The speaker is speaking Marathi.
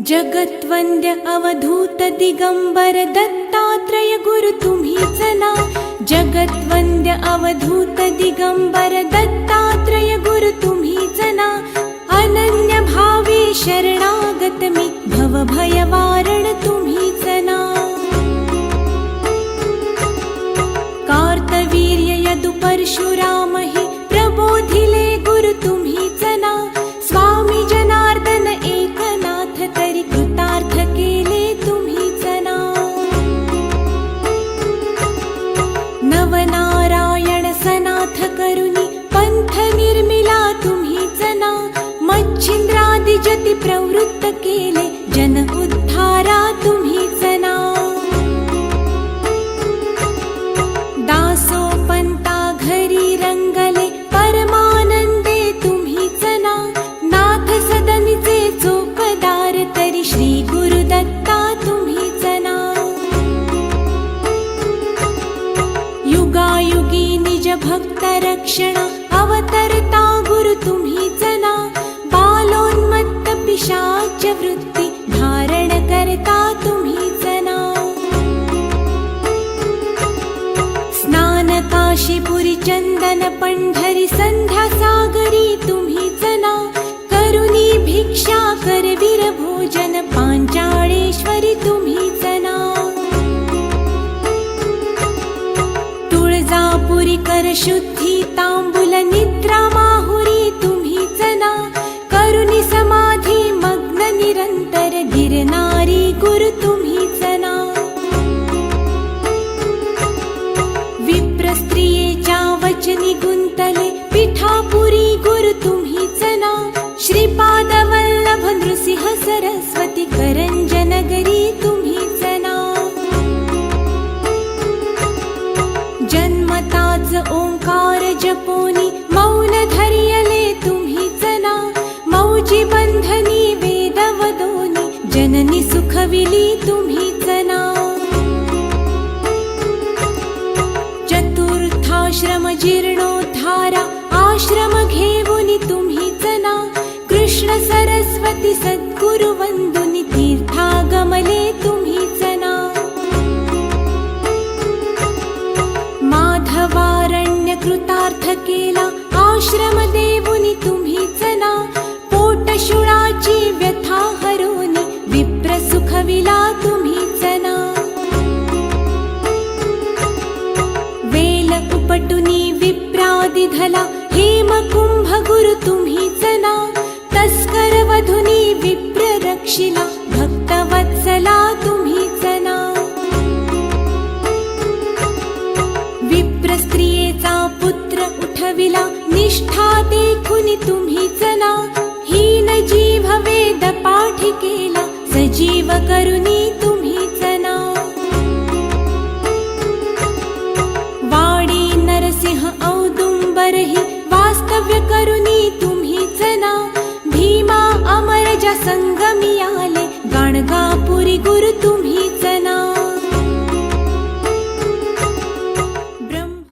जगत्वन्द्य अवधूत दिगम्बर दत्तात्रय गुरु तु जगत्वन्द्य अवधूत दिगम्बर दत्तात्रय गुरु तु जना। अनन्य भावे शरणागतमि भव भयवारणी सना कार्तवीर्य यदु परशुरा भक्त रक्षण अवतरता गुरु तुम्ही जना बालोन्मत्त पिशाच वृत्ती धारण करता तुम्ही जना. स्नान काशीपुरी चंदन पंढरी संध्या सागरी तुम्हीच करशुद्धि ताम्बु जपोनी मौन धरियले तुम्ही ना मौजी बंधनी वेद वदोनी जननी सुखविली तुम्ही ना चतुर्थाश्रम जीर्णोद्धारा आश्रम घेऊनी तुम्ही ना कृष्ण सरस्वती सद्गुरु वंदुनी तीर्थागमले तुम्ही ना माधवारण्य कृतार्थ आश्रम देऊनी तुम्ही ना पोट शुळाची व्यथा हरून विप्र सुखविला तुम्ही ना वेल उपटुनी हेम कुंभ गुरु तुम्ही ना तस्कर वधुनी विप्र रक्षिला. निष्ठा देखून तुम्ही ना. हीन जीव वेद पाठ केला सजीव करुनी